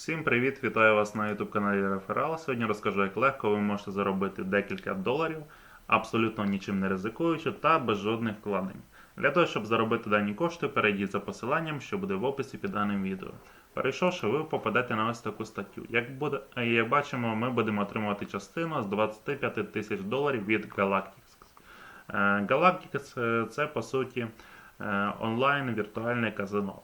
Всім привіт! Вітаю вас на YouTube каналі Реферал. Сьогодні розкажу, як легко ви можете заробити декілька доларів, абсолютно нічим не ризикуючи та без жодних вкладень. Для того, щоб заробити дані кошти, перейдіть за посиланням, що буде в описі під даним відео. Перейшовши, ви попадете на ось таку статтю. Як, буде, як бачимо, ми будемо отримувати частину з 25 тисяч доларів від Galactics. Е, Galactics це по суті е, онлайн віртуальне казино.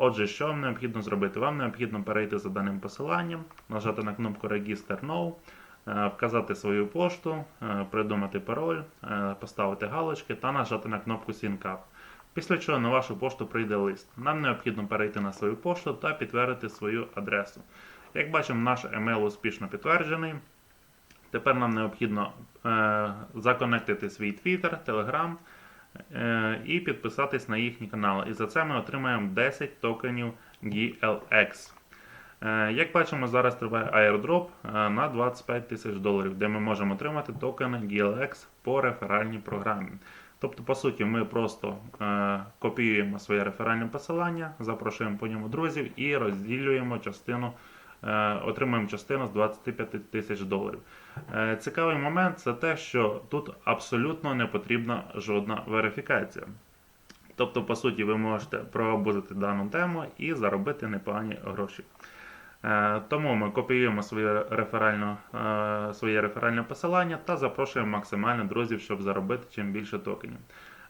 Отже, що вам необхідно зробити? Вам необхідно перейти за даним посиланням, нажати на кнопку Register Now, е, вказати свою пошту, е, придумати пароль, е, поставити галочки та нажати на кнопку Sync Up. Після чого на вашу пошту прийде лист. Нам необхідно перейти на свою пошту та підтвердити свою адресу. Як бачимо, наш емейл успішно підтверджений. Тепер нам необхідно законектити свій Twitter, Telegram і підписатись на їхні канали. І за це ми отримаємо 10 токенів GLX. Е, як бачимо, зараз триває airdrop е, на 25 тисяч доларів, де ми можемо отримати токени GLX по реферальній програмі. Тобто, по суті, ми просто е, копіюємо своє реферальне посилання, запрошуємо по ньому друзів і розділюємо частину, е, отримуємо частину з 25 тисяч доларів. Е, цікавий момент це те, що тут абсолютно не потрібна жодна верифікація. Тобто, по суті, ви можете пробудити дану тему і заробити непогані гроші. Е, Тому ми копіюємо своє реферальне, е, своє реферальне посилання та запрошуємо максимально друзів, щоб заробити чим більше токенів.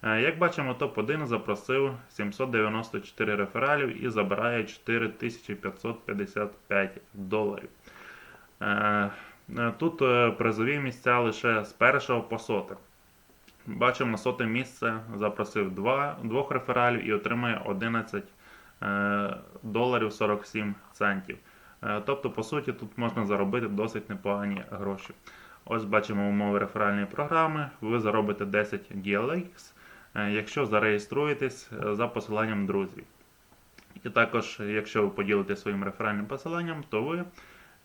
Е, Як бачимо, топ-1 запросив 794 рефералів і забирає 4555 доларів. Е, е, Тут призові місця лише з першого по соте. Бачимо, соте місце запросив два, двох рефералів і отримає 11 е, доларів 47 центів. Тобто, по суті, тут можна заробити досить непогані гроші. Ось бачимо умови реферальної програми. Ви заробите 10 GLX, е, якщо зареєструєтесь е, за посиланням друзів. І також, якщо ви поділитесь своїм реферальним посиланням, то ви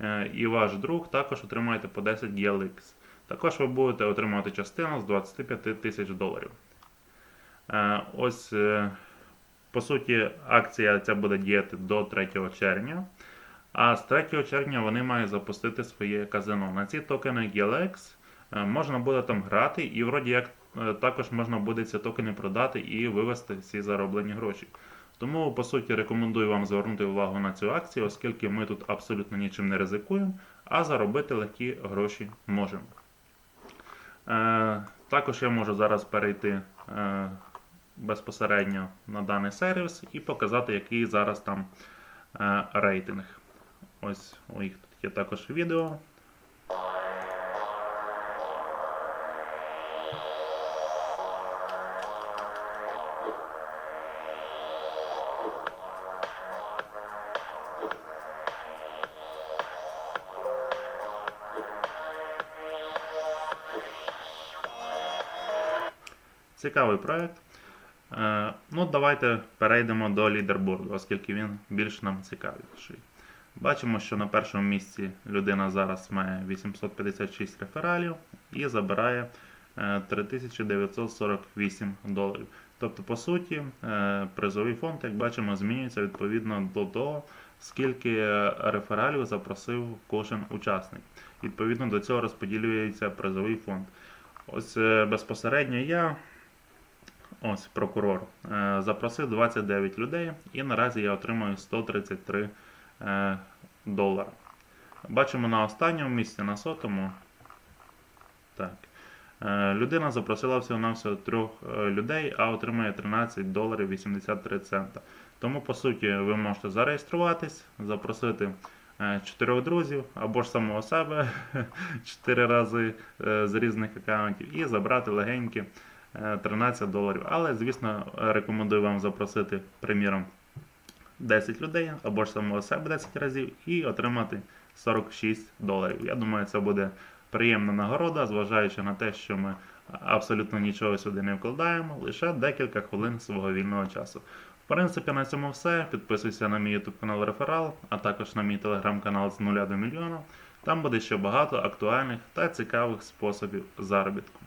е, і ваш друг також отримаєте по 10 GLX. Також ви будете отримувати частину з 25 тисяч доларів. Е, Ось, е, по суті, акція ця буде діяти до 3 червня. А з 3 червня вони мають запустити своє казино. На ці токени GLX е, можна буде там грати, і вроді як е, також можна буде ці токени продати і вивести всі зароблені гроші. Тому, по суті, рекомендую вам звернути увагу на цю акцію, оскільки ми тут абсолютно нічим не ризикуємо, а заробити легкі гроші можемо. Е, також я можу зараз перейти е, безпосередньо на даний сервіс і показати, який зараз там е, рейтинг. Ось у їх тут є також відео. Цікавий проект. Е, ну, давайте перейдемо до лідерборду, оскільки він більш нам цікавіший. Бачимо, що на першому місці людина зараз має 856 рефералів і забирає е, 3948 доларів. Тобто, по суті, е, призовий фонд, як бачимо, змінюється відповідно до того, скільки е, рефералів запросив кожен учасник. Відповідно до цього розподілюється призовий фонд. Ось е, безпосередньо я Ось прокурор. Е, Запросив 29 людей і наразі я отримую 133 е, долара. Бачимо на останньому місці, на сотому. Так. Е, Людина запросила всього-навсього трьох е, людей, а отримує 13 доларів 83 цента. Тому, по суті, ви можете зареєструватись, запросити чотирьох друзів або ж самого себе 4 рази з різних аккаунтів і забрати легенькі 13 доларів. Але, звісно, рекомендую вам запросити, приміром, 10 людей або ж самого себе 10 разів і отримати 46 доларів. Я думаю, це буде приємна нагорода, зважаючи на те, що ми абсолютно нічого сюди не вкладаємо, лише декілька хвилин свого вільного часу. В принципі, на цьому все. Підписуйся на мій YouTube канал Реферал, а також на мій телеграм-канал з 0 до мільйона. Там буде ще багато актуальних та цікавих способів заробітку.